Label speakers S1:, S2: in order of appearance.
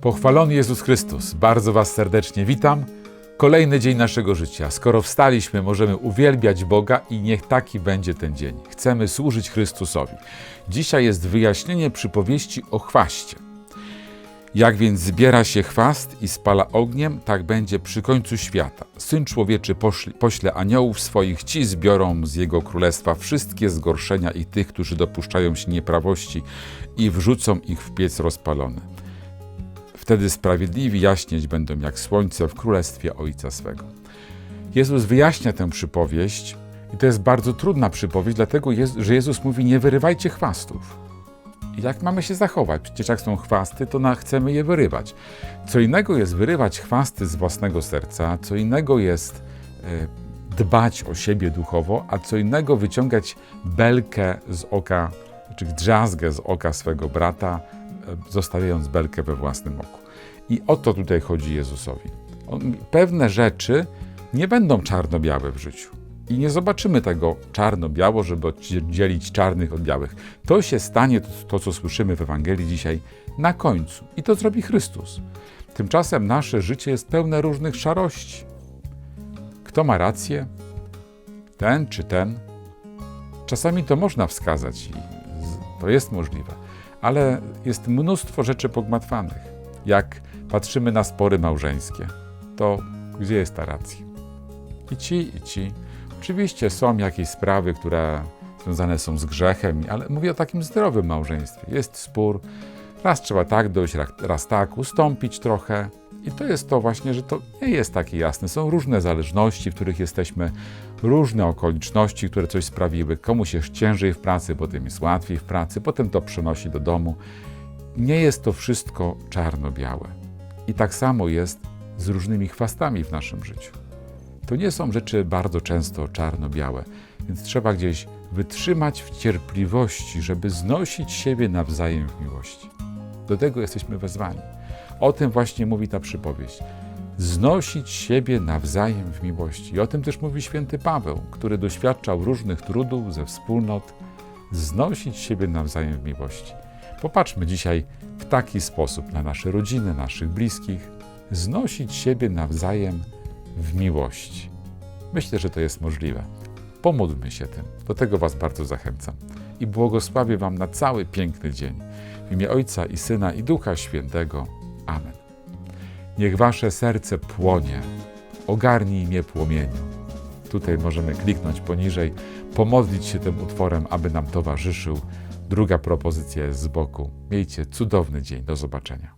S1: Pochwalony Jezus Chrystus, bardzo Was serdecznie witam. Kolejny dzień naszego życia. Skoro wstaliśmy, możemy uwielbiać Boga i niech taki będzie ten dzień. Chcemy służyć Chrystusowi. Dzisiaj jest wyjaśnienie przypowieści o chwaście. Jak więc zbiera się chwast i spala ogniem, tak będzie przy końcu świata. Syn człowieczy poszli, pośle aniołów swoich, ci zbiorą z jego królestwa wszystkie zgorszenia i tych, którzy dopuszczają się nieprawości i wrzucą ich w piec rozpalony. Wtedy sprawiedliwi jaśnieć będą jak słońce w królestwie Ojca swego. Jezus wyjaśnia tę przypowieść i to jest bardzo trudna przypowieść, dlatego, że Jezus mówi nie wyrywajcie chwastów. Jak mamy się zachować? Przecież jak są chwasty, to na, chcemy je wyrywać. Co innego jest wyrywać chwasty z własnego serca, co innego jest e, dbać o siebie duchowo, a co innego wyciągać belkę z oka, czy drzazgę z oka swego brata, zostawiając belkę we własnym oku. I o to tutaj chodzi Jezusowi. On, pewne rzeczy nie będą czarno-białe w życiu. I nie zobaczymy tego czarno-biało, żeby oddzielić czarnych od białych. To się stanie, to, to co słyszymy w Ewangelii dzisiaj, na końcu. I to zrobi Chrystus. Tymczasem nasze życie jest pełne różnych szarości. Kto ma rację? Ten czy ten? Czasami to można wskazać i to jest możliwe, ale jest mnóstwo rzeczy pogmatwanych. Jak patrzymy na spory małżeńskie, to gdzie jest ta racja? I ci, i ci. Oczywiście są jakieś sprawy, które związane są z grzechem, ale mówię o takim zdrowym małżeństwie. Jest spór, raz trzeba tak dojść, raz tak, ustąpić trochę. I to jest to właśnie, że to nie jest takie jasne. Są różne zależności, w których jesteśmy, różne okoliczności, które coś sprawiły. Komuś jest ciężej w pracy, potem jest łatwiej w pracy, potem to przenosi do domu. Nie jest to wszystko czarno-białe. I tak samo jest z różnymi chwastami w naszym życiu. To nie są rzeczy bardzo często czarno-białe, więc trzeba gdzieś wytrzymać w cierpliwości, żeby znosić siebie nawzajem w miłości. Do tego jesteśmy wezwani. O tym właśnie mówi ta przypowieść. Znosić siebie nawzajem w miłości. I o tym też mówi święty Paweł, który doświadczał różnych trudów ze wspólnot. Znosić siebie nawzajem w miłości. Popatrzmy dzisiaj w taki sposób na nasze rodziny, naszych bliskich. Znosić siebie nawzajem w miłości. Myślę, że to jest możliwe. Pomódlmy się tym. Do tego Was bardzo zachęcam. I błogosławię Wam na cały piękny dzień. W imię Ojca i Syna i Ducha Świętego. Amen. Niech Wasze serce płonie. Ogarnij mnie płomieniu. Tutaj możemy kliknąć poniżej, pomodlić się tym utworem, aby nam towarzyszył. Druga propozycja jest z boku. Miejcie cudowny dzień. Do zobaczenia.